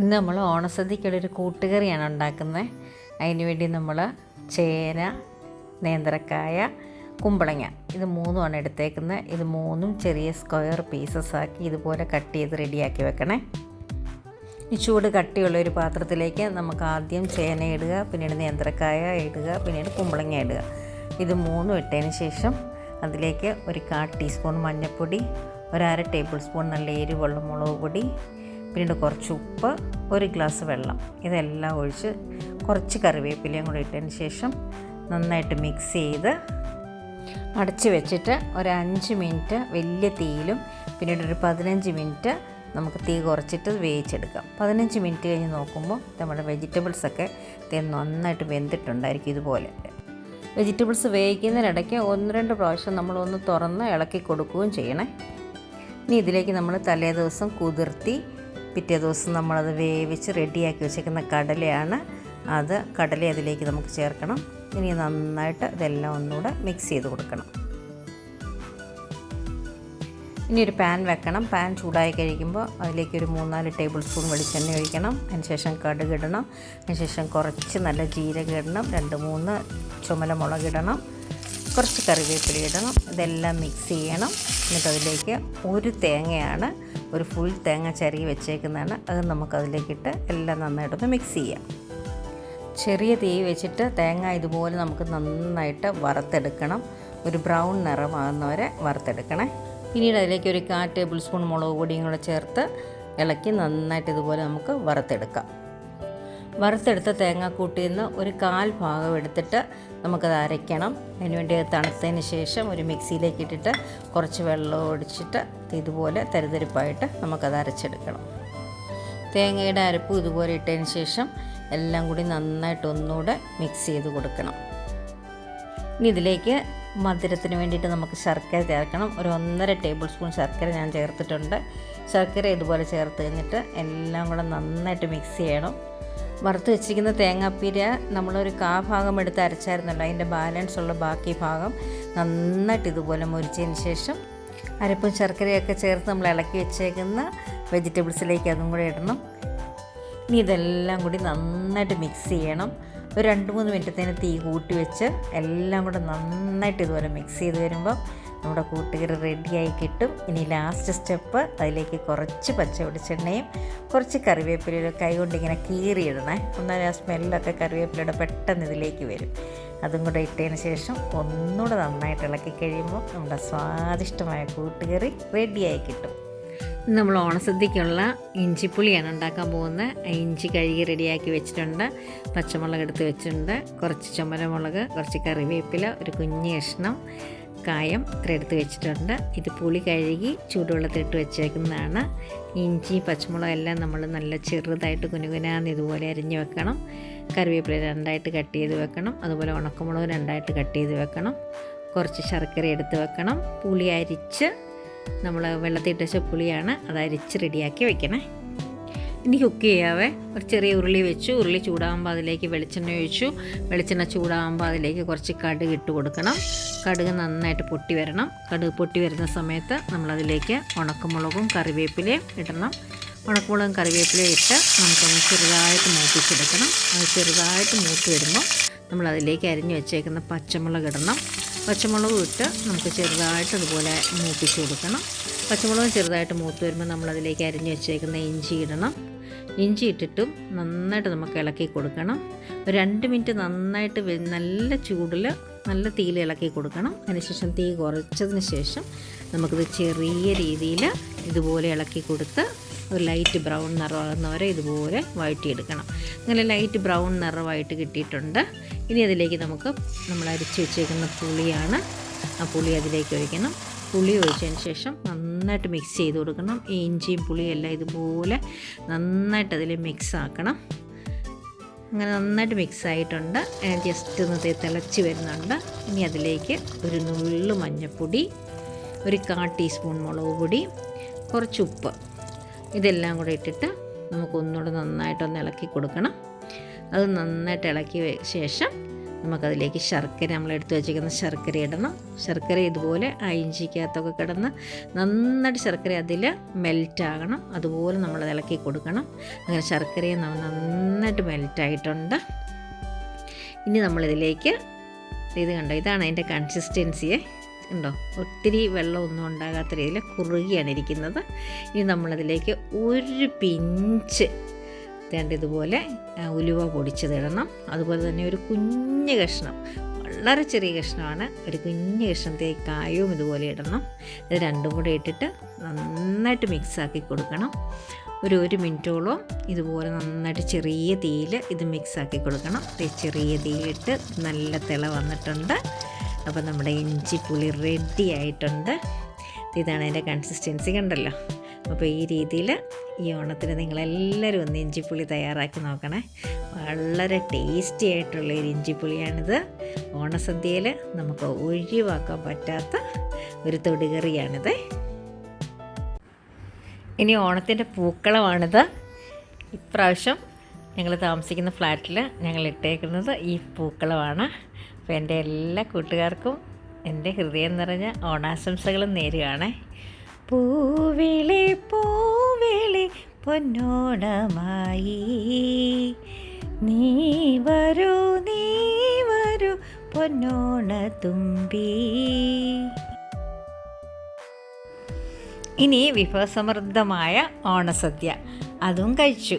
ഇന്ന് നമ്മൾ ഓണസദ്യക്കുള്ള ഒരു കൂട്ടുകറിയാണ് ഉണ്ടാക്കുന്നത്. അതിന് വേണ്ടി നമ്മൾ ചേന നേന്ത്രക്കായ കുമ്പളങ്ങ ഇത് മൂന്നുമാണ് എടുത്തേക്കുന്നത്. ഇത് മൂന്നും ചെറിയ സ്ക്വയർ പീസസ് ആക്കി ഇതുപോലെ കട്ട് ചെയ്ത് റെഡിയാക്കി വെക്കണേ. ഈ ചൂട് കട്ടിയുള്ള ഒരു പാത്രത്തിലേക്ക് നമുക്ക് ആദ്യം ചേന ഇടുക പിന്നീട് നേന്ത്രക്കായ ഇടുക പിന്നീട് കുമ്പളങ്ങ ഇടുക. ഇത് മൂന്നും ഇട്ടതിന് ശേഷം അതിലേക്ക് ഒരു കാ ടീസ്പൂൺ മഞ്ഞൾപ്പൊടി ഒരു അര ടേബിൾ സ്പൂൺ നല്ല എരിവുള്ള മുളക് പൊടി പിന്നീട് കുറച്ച് ഉപ്പ് ഒരു ഗ്ലാസ് വെള്ളം. ഇതെല്ലാം ഒഴിച്ച് കുറച്ച് കറിവേപ്പിലയും കൂടി ഇട്ടതിന് ശേഷം നന്നായിട്ട് മിക്സ് ചെയ്ത് അടച്ച് വെച്ചിട്ട് ഒരു അഞ്ച് മിനിറ്റ് വലിയ തീയിലും പിന്നീട് ഒരു പതിനഞ്ച് മിനിറ്റ് നമുക്ക് തീ കുറച്ചിട്ട് വേവിച്ചെടുക്കാം. പതിനഞ്ച് മിനിറ്റ് കഴിഞ്ഞ് നോക്കുമ്പോൾ നമ്മുടെ വെജിറ്റബിൾസൊക്കെ തേ നന്നായിട്ട് വെന്തിട്ടുണ്ടായിരിക്കും ഇതുപോലെ. വെജിറ്റബിൾസ് വേവിക്കുന്നതിനിടയ്ക്ക് ഒന്ന് രണ്ട് പ്രാവശ്യം നമ്മളൊന്ന് തുറന്ന് ഇളക്കി കൊടുക്കുകയും ചെയ്യണേ. ഇനി ഇതിലേക്ക് നമ്മൾ തലേ ദിവസം കുതിർത്തി പിറ്റേ ദിവസം നമ്മളത് വേവിച്ച് റെഡിയാക്കി വെച്ചേക്കുന്ന കടലയാണ് അത് കടല അതിലേക്ക് നമുക്ക് ചേർക്കണം. ഇനി നന്നായിട്ട് ഇതെല്ലാം ഒന്നുകൂടെ മിക്സ് ചെയ്ത് കൊടുക്കണം. ഇനി ഒരു പാൻ വെക്കണം. പാൻ ചൂടായി കഴിക്കുമ്പോൾ അതിലേക്ക് ഒരു മൂന്നാൽ ടേബിൾ സ്പൂൺ വെളിച്ചെണ്ണ ഒഴിക്കണം. അതിനുശേഷം കടുക് ഇടണം. അതിനുശേഷം കുറച്ച് നല്ല ജീരകം ഇടണം. രണ്ട് മൂന്ന് ചുമല മുളക് ഇടണം. കുറച്ച് കറിവേപ്പില ഇടണം. ഇതെല്ലാം മിക്സ് ചെയ്യണം. എന്നിട്ട് അതിലേക്ക് ഒരു തേങ്ങയാണ് ഒരു ഫുൾ തേങ്ങ ചിരകി വെച്ചേക്കുന്നതാണ്. അത് നമുക്കതിലേക്കിട്ട് എല്ലാം നന്നായിട്ടൊന്ന് മിക്സ് ചെയ്യാം. ചെറിയ തീ വെച്ചിട്ട് തേങ്ങ ഇതുപോലെ നമുക്ക് നന്നായിട്ട് വറുത്തെടുക്കണം. ഒരു ബ്രൗൺ നിറമാകുന്നവരെ വറുത്തെടുക്കണേ. പിന്നീട് അതിലേക്ക് ഒരു കാ ടേബിൾ സ്പൂൺ മുളക് പൊടിയും കൂടെ ചേർത്ത് ഇളക്കി നന്നായിട്ട് ഇതുപോലെ നമുക്ക് വറുത്തെടുക്കാം. വറുത്തെടുത്ത തേങ്ങാക്കൂട്ടിൽ നിന്ന് ഒരു കാൽ ഭാഗം എടുത്തിട്ട് നമുക്കത് അരയ്ക്കണം. അതിനുവേണ്ടി അത് തണുത്തതിന് ശേഷം ഒരു മിക്സിയിലേക്ക് ഇട്ടിട്ട് കുറച്ച് വെള്ളം ഒടിച്ചിട്ട് ഇതുപോലെ തരിതരിപ്പായിട്ട് നമുക്കത് അരച്ചെടുക്കണം. തേങ്ങയുടെ അരപ്പ് ഇതുപോലെ ഇട്ടതിന് ശേഷം എല്ലാം കൂടി നന്നായിട്ട് ഒന്നുകൂടെ മിക്സ് ചെയ്ത് കൊടുക്കണം. ഇനി ഇതിലേക്ക് മധുരത്തിന് വേണ്ടിയിട്ട് നമുക്ക് ശർക്കര ചേർക്കണം. ഒരു ഒന്നര ടേബിൾ സ്പൂൺ ശർക്കര ഞാൻ ചേർത്തിട്ടുണ്ട്. ശർക്കര ഇതുപോലെ ചേർത്ത് കഴിഞ്ഞിട്ട് എല്ലാം കൂടെ നന്നായിട്ട് മിക്സ് ചെയ്യണം. വറുത്ത് വെച്ചിരിക്കുന്ന തേങ്ങാപ്പീര നമ്മളൊരു കാ ഭാഗം എടുത്ത് അരച്ചായിരുന്നല്ലോ. അതിന്റെ ബാലൻസ് ഉള്ള ബാക്കി ഭാഗം നന്നായിട്ട് ഇതുപോലെ മുരിച്ചതിന് ശേഷം അരപ്പും ശർക്കരയൊക്കെ ചേർത്ത് നമ്മൾ ഇളക്കി വെച്ചേക്കുന്ന വെജിറ്റബിൾസിലേക്ക് അതും കൂടെ ഇടണം. ഇനി ഇതെല്ലാം കൂടി നന്നായിട്ട് മിക്സ് ചെയ്യണം. ഒരു രണ്ട് മൂന്ന് മിനിറ്റത്തേന് തീ കൂട്ടി വെച്ച് എല്ലാം കൂടെ നന്നായിട്ട് ഇതുപോലെ മിക്സ് ചെയ്ത് വരുമ്പോൾ നമ്മുടെ കൂട്ടുകറി റെഡിയായി കിട്ടും. ഇനി ലാസ്റ്റ് സ്റ്റെപ്പ് അതിലേക്ക് കുറച്ച് പച്ച വെളിച്ചെണ്ണയും കുറച്ച് കറിവേപ്പിലയും കൈ കൊണ്ട് ഇങ്ങനെ കീറിയിടണേ. എന്നാൽ ആ സ്മെല്ലൊക്കെ കറിവേപ്പിലയുടെ പെട്ടെന്ന് ഇതിലേക്ക് വരും. അതും കൂടെ ഇട്ടതിന് ശേഷം ഒന്നുകൂടെ നന്നായിട്ട് ഇളക്കി കഴിയുമ്പോൾ നമ്മുടെ സ്വാദിഷ്ടമായ കൂട്ടുകറി റെഡിയായി കിട്ടും. നമ്മൾ ഓണസദ്യക്കുള്ള ഇഞ്ചിപ്പുളിയാണ് ഉണ്ടാക്കാൻ പോകുന്നത്. ഇഞ്ചി കഴുകി റെഡിയാക്കി വെച്ചിട്ടുണ്ട്. പച്ചമുളക് എടുത്ത് വെച്ചിട്ടുണ്ട്. കുറച്ച് ചുമരമുളക് കുറച്ച് കറിവേപ്പില ഒരു കുഞ്ഞ് കഷ്ണം കായം ഇത്ര എടുത്ത് വെച്ചിട്ടുണ്ട്. ഇത് പുളി കഴുകി ചൂടുവെള്ളത്തിലിട്ട് വെച്ചേക്കുന്നതാണ്. ഇഞ്ചി പച്ചമുളക് എല്ലാം നമ്മൾ നല്ല ചെറുതായിട്ട് കുനുകുനാന്ന് ഇതുപോലെ അരിഞ്ഞ് വെക്കണം. കറിവേപ്പില രണ്ടായിട്ട് കട്ട് ചെയ്ത് വെക്കണം. അതുപോലെ ഉണക്കമുളക് രണ്ടായിട്ട് കട്ട് ചെയ്ത് വെക്കണം. കുറച്ച് ശർക്കര എടുത്ത് വെക്കണം. പുളി അരിച്ച് നമ്മൾ വെള്ളത്തിൽ ഇട്ട പുളിയാണ് അത് അരിച്ച് റെഡിയാക്കി വെക്കണേ. ഇനി കുക്ക് ചെയ്യാവേ. ഒരു ചെറിയ ഉരുളി വെച്ചു. ഉരുളി ചൂടാകുമ്പോൾ അതിലേക്ക് വെളിച്ചെണ്ണ ഒഴിച്ചു. വെളിച്ചെണ്ണ ചൂടാകുമ്പോൾ അതിലേക്ക് കുറച്ച് കടുക് ഇട്ട് കൊടുക്കണം. കടുക് നന്നായിട്ട് പൊട്ടി വരണം. കടുക് പൊട്ടി വരുന്ന സമയത്ത് നമ്മളതിലേക്ക് ഉണക്കമുളകും കറിവേപ്പിലയും ഇടണം. ഉണക്കമുളകും കറിവേപ്പിലയും ഇട്ട് നമുക്കൊന്ന് ചെറുതായിട്ട് മൂപ്പിച്ചെടുക്കണം. അത് ചെറുതായിട്ട് മൂത്ത് വരുമ്പോൾ നമ്മളതിലേക്ക് അരിഞ്ഞു വെച്ചേക്കുന്ന പച്ചമുളക് ഇടണം. പച്ചമുളക് ഇട്ട് നമുക്ക് ചെറുതായിട്ട് അതുപോലെ മൂപ്പിച്ച് കൊടുക്കണം. പച്ചമുളക് ചെറുതായിട്ട് മൂത്ത് വരുമ്പോൾ നമ്മളതിലേക്ക് അരിഞ്ഞു വെച്ചേക്കുന്ന ഇഞ്ചി ഇടണം. ഇഞ്ചി ഇട്ടിട്ടും നന്നായിട്ട് നമുക്ക് ഇളക്കി കൊടുക്കണം. രണ്ട് മിനിറ്റ് നന്നായിട്ട് നല്ല ചൂടിൽ നല്ല തീയിൽ ഇളക്കി കൊടുക്കണം. അതിനുശേഷം തീ കുറച്ചതിന് ശേഷം നമുക്കിത് ചെറിയ രീതിയിൽ ഇതുപോലെ ഇളക്കി കൊടുത്ത് ഒരു ലൈറ്റ് ബ്രൗൺ നിറമാകുന്നവരെ ഇതുപോലെ വഴറ്റിയെടുക്കണം. അങ്ങനെ ലൈറ്റ് ബ്രൗൺ നിറമായിട്ട് കിട്ടിയിട്ടുണ്ട്. ഇനി അതിലേക്ക് നമുക്ക് നമ്മൾ അരിച്ച് വെച്ചേക്കുന്ന പുളിയാണ്. ആ പുളി അതിലേക്ക് ഒഴിക്കണം. പുളി ഒഴിച്ചതിന് ശേഷം നന്നായിട്ട് മിക്സ് ചെയ്ത് കൊടുക്കണം. ഇഞ്ചിയും പുളിയും എല്ലാം ഇതുപോലെ നന്നായിട്ട് അതിൽ മിക്സ് ആക്കണം. അങ്ങനെ നന്നായിട്ട് മിക്സ് ആയിട്ടുണ്ട്. ജസ്റ്റ് ഒന്ന് തിളച്ച് വരുന്നുണ്ട്. ഇനി അതിലേക്ക് ഒരു നുള്ളു മഞ്ഞൾപ്പൊടി ഒരു കാ ടീസ്പൂൺ മുളക് പൊടി കുറച്ച് ഉപ്പ്. ഇതെല്ലാം കൂടെ ഇട്ടിട്ട് നമുക്ക് ഒന്നുകൂടെ നന്നായിട്ടൊന്ന് ഇളക്കി കൊടുക്കണം. അത് നന്നായിട്ട് ഇളക്കി വെ- ശേഷം നമുക്കതിലേക്ക് ശർക്കര നമ്മൾ എടുത്തു വെച്ചിരിക്കുന്ന ശർക്കര ഇടണം. ശർക്കര ഇതുപോലെ ആ ഇഞ്ചിക്കകത്തൊക്കെ കിടന്ന് നന്നായിട്ട് ശർക്കര അതിൽ മെൽറ്റ് ആകണം അതുപോലെ നമ്മൾ ഇളക്കി കൊടുക്കണം. അങ്ങനെ ശർക്കരയും നമ്മൾ നന്നായിട്ട് മെൽറ്റായിട്ടുണ്ട്. ഇനി നമ്മളിതിലേക്ക് ഇത് കണ്ടോ? ഇതാണ് അതിന്റെ കൺസിസ്റ്റൻസിയെ ഉണ്ടോ? ഒത്തിരി വെള്ളമൊന്നും ഉണ്ടാകാത്ത രീതിയിൽ കുറുകിയാണ് ഇരിക്കുന്നത്. ഇനി നമ്മളതിലേക്ക് ഒരു പിഞ്ച് തേണ്ട ഇതുപോലെ ഉലുവ പൊടിച്ചതിടണം. അതുപോലെ തന്നെ ഒരു കുഞ്ഞ് കഷ്ണം വളരെ ചെറിയ കഷ്ണമാണ്. ഒരു കുഞ്ഞ് കഷ്ണത്തേക്ക് കായവും ഇതുപോലെ ഇടണം. ഇത് രണ്ടും കൂടെ ഇട്ടിട്ട് നന്നായിട്ട് മിക്സാക്കി കൊടുക്കണം. ഒരു ഒരു മിനിറ്റോളം ഇതുപോലെ നന്നായിട്ട് ചെറിയ തീയിൽ ഇത് മിക്സാക്കി കൊടുക്കണം. ചെറിയ തീയിലിട്ട് നല്ല തിള വന്നിട്ടുണ്ട്. അപ്പോൾ നമ്മുടെ ഇഞ്ചി പുളി റെഡി ആയിട്ടുണ്ട്. ഇതാണ് അതിന്റെ കൺസിസ്റ്റൻസി കണ്ടല്ലോ. അപ്പോൾ ഈ രീതിയിൽ ഈ ഓണത്തിന് നിങ്ങളെല്ലാവരും ഒന്ന് ഇഞ്ചിപ്പുളി തയ്യാറാക്കി നോക്കണേ. വളരെ ടേസ്റ്റി ആയിട്ടുള്ള ഒരു ഇഞ്ചിപ്പുളിയാണിത് ഓണസദ്യയിൽ നമുക്ക് ഒഴിവാക്കാൻ പറ്റാത്ത ഒരു തൊടുകറിയാണിത്. ഇനി ഓണത്തിന്റെ പൂക്കളമാണിത്. ഇപ്രാവശ്യം ഞങ്ങൾ താമസിക്കുന്ന ഫ്ലാറ്റിൽ ഞങ്ങൾ ഇട്ടേക്കുന്നത് ഈ പൂക്കളമാണ്. അപ്പോൾ എന്റെ എല്ലാ കൂട്ടുകാർക്കും എന്റെ ഹൃദയം നിറഞ്ഞ ഓണാശംസകളും നേരുകയാണ്. പൂവിളി പൂവിളി പൊന്നോണമായി. നീ വരൂ നീ വരൂ പൊന്നോണ തുമ്പി. ഇനി വിഭവസമൃദ്ധമായ ഓണസദ്യ. അതും കഴിച്ചു.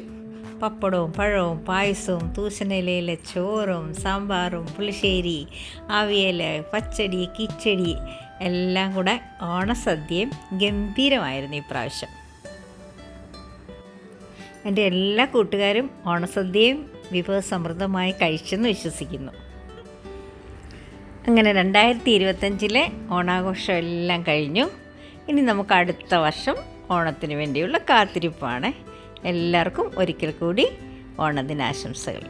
പപ്പടവും പഴവും പായസവും തൂശനിലയിലെ ചോറും സാമ്പാറും പുളിശ്ശേരി അവിയൽ പച്ചടി കിച്ചടി എല്ലാം കൂടെ ഓണസദ്യയും ഗംഭീരമായിരുന്നു ഇപ്രാവശ്യം. എന്റെ എല്ലാ കൂട്ടുകാരും ഓണസദ്യയും വിഭവസമൃദ്ധമായി കഴിച്ചെന്ന് വിശ്വസിക്കുന്നു. അങ്ങനെ രണ്ടായിരത്തി ഇരുപത്തഞ്ചിലെ ഓണാഘോഷം എല്ലാം കഴിഞ്ഞു. ഇനി നമുക്ക് അടുത്ത വർഷം ഓണത്തിന് വേണ്ടിയുള്ള കാത്തിരിപ്പാണ്. എല്ലാവർക്കും ഒരിക്കൽ കൂടി ഓണദിനാശംസകൾ.